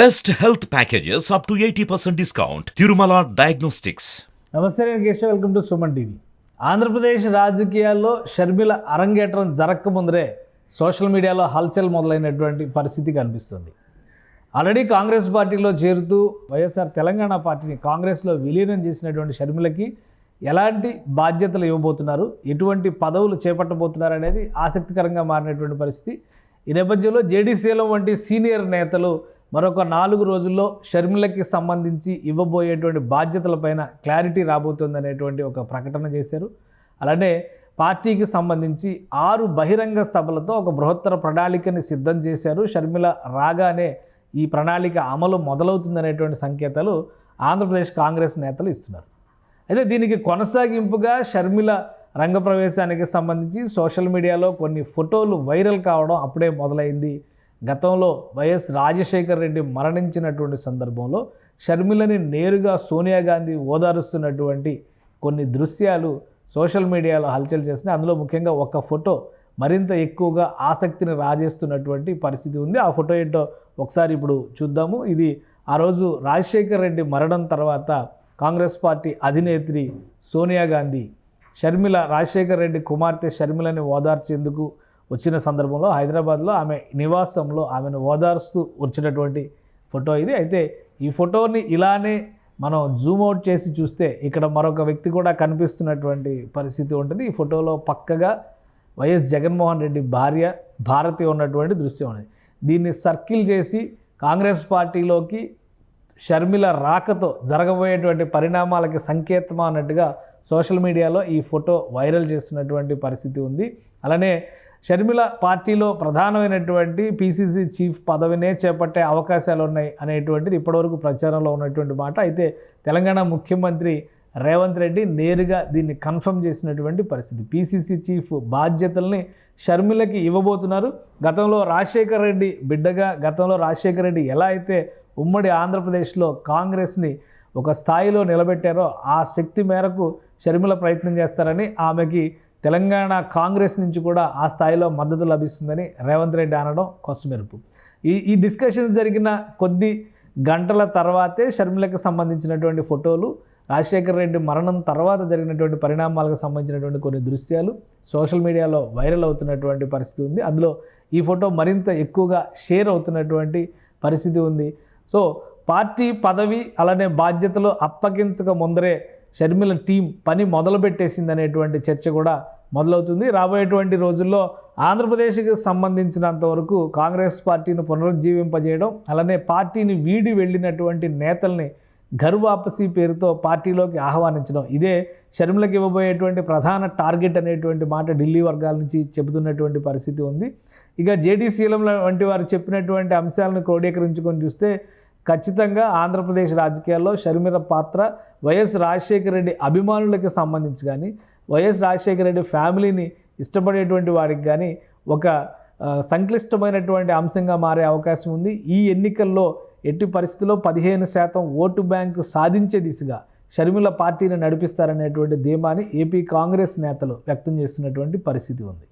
Best health packages up to eighty percent discount Tirumala diagnostics నమస్తే నేను Keshav welcome to Suman TV. Andhra Pradesh రాజకీయాల్లో షర్మిల అరంగేట్రం జరక్క ముందరే social మీడియాలో హల్చల్ మొదలైనటువంటి పరిస్థితి కనిపిస్తుంది. ఆల్రెడీ కాంగ్రెస్ పార్టీలో చేరుతూ వైఎస్ఆర్ తెలంగాణ పార్టీని కాంగ్రెస్లో విలీనం చేసినటువంటి షర్మిలకి ఎలాంటి బాధ్యతలు ఇవ్వబోతున్నారు? ఎటువంటి పదవులు చేపట్టబోతున్నారు అనేది ఆసక్తికరంగా మారినటువంటి పరిస్థితి. ఈ నేపథ్యంలో జేడీసీలో వంటి సీనియర్ నేతలు మరొక నాలుగు రోజుల్లో షర్మిలకి సంబంధించి ఇవ్వబోయేటువంటి బాధ్యతలపైన క్లారిటీ రాబోతుంది అనేటువంటి ఒక ప్రకటన చేశారు. అలానే పార్టీకి సంబంధించి ఆరు బహిరంగ సభలతో ఒక బృహత్తర ప్రణాళికని సిద్ధం చేశారు. షర్మిల రాగానే ఈ ప్రణాళిక అమలు మొదలవుతుందనేటువంటి సంకేతాలు ఆంధ్రప్రదేశ్ కాంగ్రెస్ నేతలు ఇస్తున్నారు. అయితే దీనికి కొనసాగింపుగా షర్మిల రంగప్రవేశానికి సంబంధించి సోషల్ మీడియాలో కొన్ని ఫోటోలు వైరల్ కావడం అప్పుడే మొదలైంది. గతంలో వైఎస్ రాజశేఖర్ రెడ్డి మరణించినటువంటి సందర్భంలో షర్మిలని నేరుగా సోనియా గాంధీ ఓదారుస్తున్నటువంటి కొన్ని దృశ్యాలు సోషల్ మీడియాలో హల్చల్ చేసినాయి. అందులో ముఖ్యంగా ఒక ఫోటో మరింత ఎక్కువగా ఆసక్తిని రాజేస్తున్నటువంటి పరిస్థితి ఉంది. ఆ ఫోటో ఏంటో ఒకసారి ఇప్పుడు చూద్దాము. ఇది ఆ రోజు రాజశేఖర్ రెడ్డి మరణం తర్వాత కాంగ్రెస్ పార్టీ అధినేత్రి సోనియా గాంధీ షర్మిల రాజశేఖర్ రెడ్డి కుమార్తె షర్మిలని ఓదార్చేందుకు వచ్చిన సందర్భంలో హైదరాబాద్లో ఆమె నివాసంలో ఆమెను ఓదార్స్తూ వచ్చినటువంటి ఫోటో ఇది. అయితే ఈ ఫోటోని ఇలానే మనం జూమ్ అవుట్ చేసి చూస్తే ఇక్కడ మరొక వ్యక్తి కూడా కనిపిస్తున్నటువంటి పరిస్థితి ఉంటుంది. ఈ ఫోటోలో పక్కగా వైఎస్ జగన్మోహన్ రెడ్డి భార్య భారతి ఉన్నటువంటి దృశ్యం అనేది. దీన్ని సర్కిల్ చేసి కాంగ్రెస్ పార్టీలోకి షర్మిల రాకతో జరగబోయేటువంటి పరిణామాలకి సంకేతమా అన్నట్టుగా సోషల్ మీడియాలో ఈ ఫోటో వైరల్ చేస్తున్నటువంటి పరిస్థితి ఉంది. అలానే షర్మిల పార్టీలో ప్రధానమైనటువంటి పీసీసీ చీఫ్ పదవినే చేపట్టే అవకాశాలు ఉన్నాయి అనేటువంటిది ఇప్పటివరకు ప్రచారంలో ఉన్నటువంటి మాట. అయితే తెలంగాణ ముఖ్యమంత్రి రేవంత్ రెడ్డి నేరుగా దీన్ని కన్ఫర్మ్ చేసినటువంటి పరిస్థితి. పీసీసీ చీఫ్ బాధ్యతల్ని షర్మిలకి ఇవ్వబోతున్నారు. గతంలో రాజశేఖర్ రెడ్డి బిడ్డగా గతంలో రాజశేఖర్ రెడ్డి ఎలా అయితే ఉమ్మడి ఆంధ్రప్రదేశ్లో కాంగ్రెస్ని ఒక స్థాయిలో నిలబెట్టారో ఆ శక్తి మేరకు షర్మిల ప్రయత్నం చేస్తారని ఆమెకి తెలంగాణ కాంగ్రెస్ నుంచి కూడా ఆ స్థాయిలో మద్దతు లభిస్తుందని రేవంత్ రెడ్డి అనడం కొసమెరుపు. ఈ ఈ డిస్కషన్స్ జరిగిన కొద్ది గంటల తర్వాతే షర్మిలకు సంబంధించినటువంటి ఫోటోలు రాజశేఖర రెడ్డి మరణం తర్వాత జరిగినటువంటి పరిణామాలకు సంబంధించినటువంటి కొన్ని దృశ్యాలు సోషల్ మీడియాలో వైరల్ అవుతున్నటువంటి పరిస్థితి ఉంది. అందులో ఈ ఫోటో మరింత ఎక్కువగా షేర్ అవుతున్నటువంటి పరిస్థితి ఉంది. సో పార్టీ పదవి అలానే బాధ్యతలు అప్పగించక ముందరే షర్మిల టీం పని మొదలుపెట్టేసింది అనేటువంటి చర్చ కూడా మొదలవుతుంది. రాబోయేటువంటి రోజుల్లో ఆంధ్రప్రదేశ్కి సంబంధించినంత వరకు కాంగ్రెస్ పార్టీని పునరుజ్జీవింపజేయడం అలానే పార్టీని వీడి వెళ్ళినటువంటి నేతల్ని గర్వాపసి పేరుతో పార్టీలోకి ఆహ్వానించడం ఇదే షర్మిలకు ఇవ్వబోయేటువంటి ప్రధాన టార్గెట్ అనేటువంటి మాట ఢిల్లీ వర్గాల నుంచి చెబుతున్నటువంటి పరిస్థితి ఉంది. ఇక జేడీసీఎంల వంటి వారు చెప్పినటువంటి అంశాలను క్రోడీకరించుకొని చూస్తే ఖచ్చితంగా ఆంధ్రప్రదేశ్ రాజకీయాల్లో షర్మిల పాత్ర వైఎస్ రాజశేఖర రెడ్డి అభిమానులకి సంబంధించి కానీ వైఎస్ రాజశేఖర రెడ్డి ఫ్యామిలీని ఇష్టపడేటువంటి వారికి కానీ ఒక సంక్లిష్టమైనటువంటి అంశంగా మారే అవకాశం ఉంది. ఈ ఎన్నికల్లో ఎట్టి పరిస్థితుల్లో పదిహేను శాతం ఓటు బ్యాంకు సాధించే దిశగా షర్మిల పార్టీని నడిపిస్తారనేటువంటి ధీమాని ఏపీ కాంగ్రెస్ నేతలు వ్యక్తం చేస్తున్నటువంటి పరిస్థితి ఉంది.